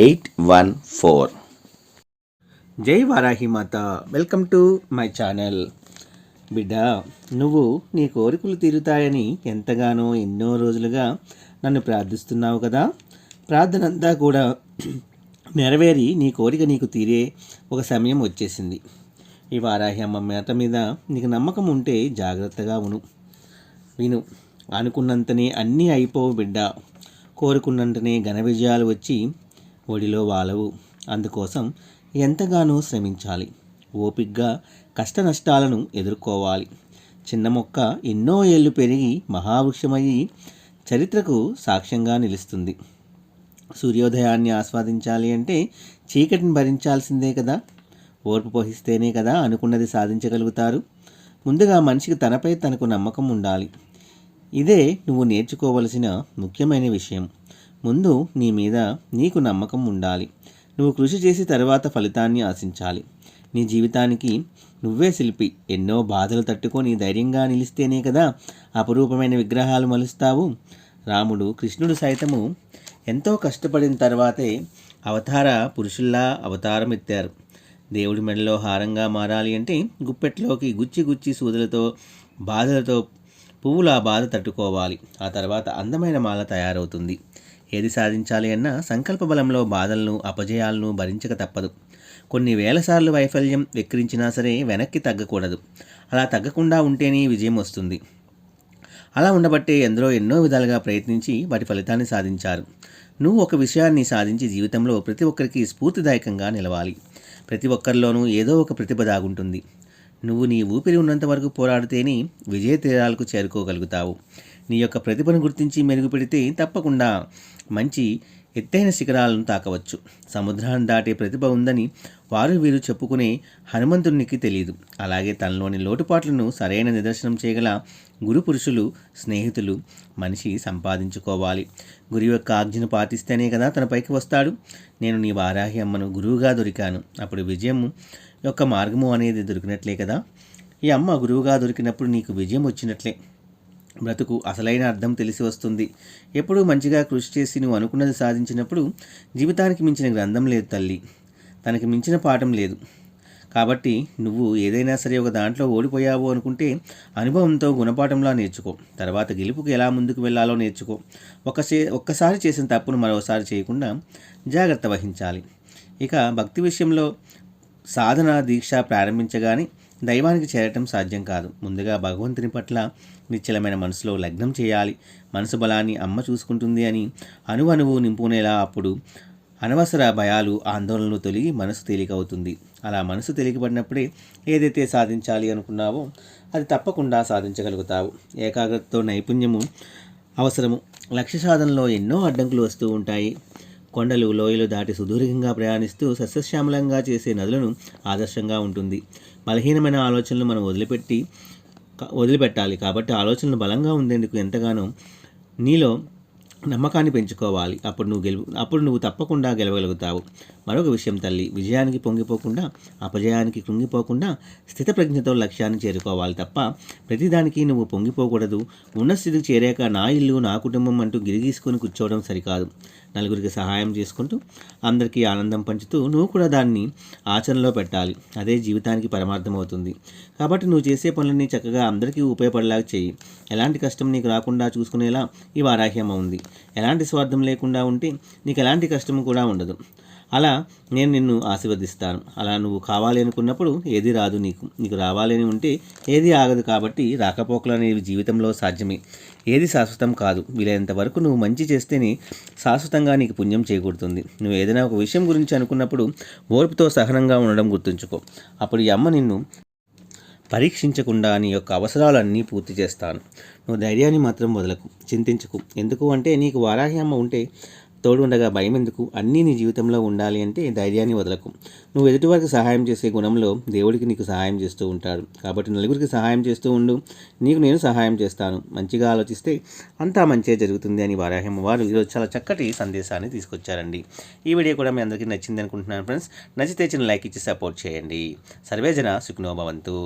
eight one four జై వారాహి మాత. Welcome to my channel బిడ్డ నువ్వు నీ కోరికలు తీరుతాయని ఎంతగానో ఎన్నో రోజులుగా నన్ను ప్రార్థిస్తున్నావు కదా. ప్రార్థన అంతా కూడా నెరవేరి నీ కోరిక నీకు తీరే ఒక సమయం వచ్చేసింది. ఈ వారాహి అమ్మ మేత మీద నీకు నమ్మకం ఉంటే జాగ్రత్తగా ఉను. విను అనుకున్నంతనే అన్నీ అయిపోవు బిడ్డ. కోరుకున్నంతనే ఘన విజయాలు వచ్చి ఒడిలో వాలవు. అందుకోసం ఎంతగానో శ్రమించాలి. ఓపిగ్గా కష్ట నష్టాలను ఎదుర్కోవాలి. చిన్న మొక్క ఎన్నో ఏళ్ళు పెరిగి మహావృక్షమయ్యి చరిత్రకు సాక్ష్యంగా నిలుస్తుంది. సూర్యోదయాన్ని ఆస్వాదించాలి అంటే చీకటిని భరించాల్సిందే కదా? ఓర్పు పోహిస్తేనే కదా అనుకున్నది సాధించగలుగుతారు? ముందుగా మనిషికి తనపై తనకు నమ్మకం ఉండాలి. ఇదే నువ్వు నేర్చుకోవలసిన ముఖ్యమైన విషయం. ముందు నీ మీద నీకు నమ్మకం ఉండాలి. నువ్వు కృషి చేసి తర్వాత ఫలితాన్ని ఆశించాలి. నీ జీవితానికి నువ్వే శిల్పి. ఎన్నో బాధలు తట్టుకొని ధైర్యంగా నిలిస్తేనే కదా అపురూపమైన విగ్రహాలు మలుస్తావు. రాముడు కృష్ణుడు సైతము ఎంతో కష్టపడిన తర్వాతే అవతార పురుషుల్లా అవతారం ఎత్తారు. దేవుడి మెడలో హారంగా మారాలి అంటే గుప్పెట్లోకి గుచ్చి గుచ్చి సూదులతో బాధలతో పువ్వుల బాధ తట్టుకోవాలి. ఆ తర్వాత అందమైన మాల తయారవుతుంది. ఏది సాధించాలి అన్నా సంకల్ప బలంలో బాధలను అపజయాలను భరించక తప్పదు. కొన్ని వేల సార్లు వైఫల్యం వెక్కిరించినా సరే వెనక్కి తగ్గకూడదు. అలా తగ్గకుండా ఉంటేనే విజయం వస్తుంది. అలా ఉండబట్టే ఎందరో ఎన్నో విధాలుగా ప్రయత్నించి వాటి ఫలితాన్ని సాధించారు. నువ్వు ఒక విషయాన్ని సాధించి జీవితంలో ప్రతి ఒక్కరికి స్ఫూర్తిదాయకంగా నిలవాలి. ప్రతి ఒక్కరిలోనూ ఏదో ఒక ప్రతిభ దాగుంటుంది. నువ్వు నీ ఊపిరి ఉన్నంత వరకు పోరాడితేనే విజయ తీరాలకు చేరుకోగలుగుతావు. నీ యొక్క ప్రతిభను గుర్తించి మెరుగుపెడితే తప్పకుండా మంచి ఎత్తైన శిఖరాలను తాకవచ్చు. సముద్రాన్ని దాటే ప్రతిభ ఉందని వారు వీరు చెప్పుకునే హనుమంతునికి తెలియదు అలాగే తనలోని లోటుపాట్లను సరైన నిదర్శనం చేయగల గురు పురుషులు స్నేహితులు మనిషి సంపాదించుకోవాలి. గురు యొక్క ఆజ్ఞను పాటిస్తేనే కదా తన పైకి వస్తాడు. నేను నీ వారాహి అమ్మను గురువుగా దొరికాను. అప్పుడు విజయం యొక్క మార్గము అనేది దొరికినట్లే కదా? ఈ అమ్మ గురువుగా దొరికినప్పుడు నీకు విజయం వచ్చినట్లే. బ్రతుకు అసలైన అర్థం తెలిసి వస్తుంది. ఎప్పుడూ మంచిగా కృషి చేసి నువ్వు అనుకున్నది సాధించినప్పుడు జీవితానికి మించిన గ్రంథం లేదు తల్లి. తనకి మించిన పాఠం లేదు. కాబట్టి నువ్వు ఏదైనా సరే ఒక దాంట్లో ఓడిపోయావు అనుకుంటే అనుభవంతో గుణపాఠంలా నేర్చుకో. తర్వాత గెలుపుకు ఎలా ముందుకు వెళ్ళాలో నేర్చుకో. ఒకసే ఒక్కసారి చేసిన తప్పును మరోసారి చేయకుండా జాగ్రత్త వహించాలి. ఇక భక్తి విషయంలో సాధన దీక్ష ప్రారంభించగానే దైవానికి చేరటం సాధ్యం కాదు. ముందుగా భగవంతుని పట్ల నిశ్చలమైన మనసులో లగ్నం చేయాలి. మనసు బలాన్ని అమ్మ చూసుకుంటుంది అని అణువణువు నింపుకునేలా అప్పుడు అనవసర భయాలు ఆందోళనలు తొలగి మనసు తేలికవుతుంది. అలా మనసు తేలికపడినప్పుడే ఏదైతే సాధించాలి అనుకున్నావో అది తప్పకుండా సాధించగలుగుతావు. ఏకాగ్రతతో నైపుణ్యము అవసరము. లక్ష్య సాధనలో ఎన్నో అడ్డంకులు వస్తూ ఉంటాయి. కొండలు లోయలు దాటి సుదీర్ఘంగా ప్రయాణిస్తూ సస్యశ్యామలంగా చేసే నదులను ఆదర్శంగా ఉంటుంది. బలహీనమైన ఆలోచనలు మనం వదిలిపెట్టి వదిలిపెట్టాలి. కాబట్టి ఆలోచనలు బలంగా ఉండేందుకు ఎంతగానో నీలో నమ్మకాన్ని పెంచుకోవాలి. అప్పుడు నువ్వు గెలు అప్పుడు నువ్వు తప్పకుండా గెలవగలుగుతావు. మరొక విషయం తల్లి విజయానికి పొంగిపోకుండా అపజయానికి కృంగిపోకుండా స్థితప్రజ్ఞతో లక్ష్యాన్ని చేరుకోవాలి తప్ప ప్రతిదానికి నువ్వు పొంగిపోకూడదు. ఉన్న స్థితికి చేరాక నా ఇల్లు నా కుటుంబం అంటూ గిరిగీసుకొని కూర్చోవడం సరికాదు. నలుగురికి సహాయం చేసుకుంటూ అందరికీ ఆనందం పంచుతూ నువ్వు కూడా దాన్ని ఆచరణలో పెట్టాలి. అదే జీవితానికి పరమార్థం అవుతుంది కాబట్టి నువ్వు చేసే పనులన్నీ చక్కగా అందరికీ ఉపయోగపడేలాగా చేయి. ఎలాంటి కష్టం నీకు రాకుండా చూసుకునేలా ఈ వారాహ్యమ ఉంది ఎలాంటి స్వార్థం లేకుండా ఉంటే నీకు ఎలాంటి కష్టం కూడా ఉండదు. అలా నేను నిన్ను ఆశీర్వదిస్తాను. అలా నువ్వు కావాలి అనుకున్నప్పుడు ఏది రాదు నీకు. నీకు రావాలని ఉంటే ఏది ఆగదు కాబట్టి రాకపోకలు అనేవి జీవితంలో సాధ్యమే. ఏది శాశ్వతం కాదు. వీలైనంత వరకు నువ్వు మంచి చేస్తేనే శాశ్వతంగా నీకు పుణ్యం చేకూరుతుంది. నువ్వు ఏదైనా ఒక విషయం గురించి అనుకున్నప్పుడు ఓర్పుతో సహనంగా ఉండడం గుర్తుంచుకో. అప్పుడు ఈ అమ్మ నిన్ను పరీక్షించకుండా నీ యొక్క అవసరాలన్నీ పూర్తి చేస్తాను. నువ్వు ధైర్యాన్ని మాత్రం వదలకు. చింతించకు. ఎందుకు అంటే నీకు వారాహి అమ్మ ఉంటే తోడు ఉండగా భయం ఎందుకు అన్నీ నీ జీవితంలో ఉండాలి అంటే ధైర్యాన్ని వదలకు. నువ్వు ఎదుటివారికి సహాయం చేసే గుణంలో దేవుడికి నీకు సహాయం చేస్తూ ఉంటాడు. కాబట్టి నలుగురికి సహాయం చేస్తూ ఉండు. నీకు నేను సహాయం చేస్తాను. మంచిగా ఆలోచిస్తే అంతా మంచిగా జరుగుతుంది అని వారాహ్యం వారు ఈరోజు చాలా చక్కటి సందేశాన్ని తీసుకొచ్చారండి. ఈ వీడియో కూడా మీ అందరికీ నచ్చింది అనుకుంటున్నాను ఫ్రెండ్స్. నచ్చితే చిన్న లైక్ ఇచ్చి సపోర్ట్ చేయండి. సర్వేజన సుఖ్నోభవంతు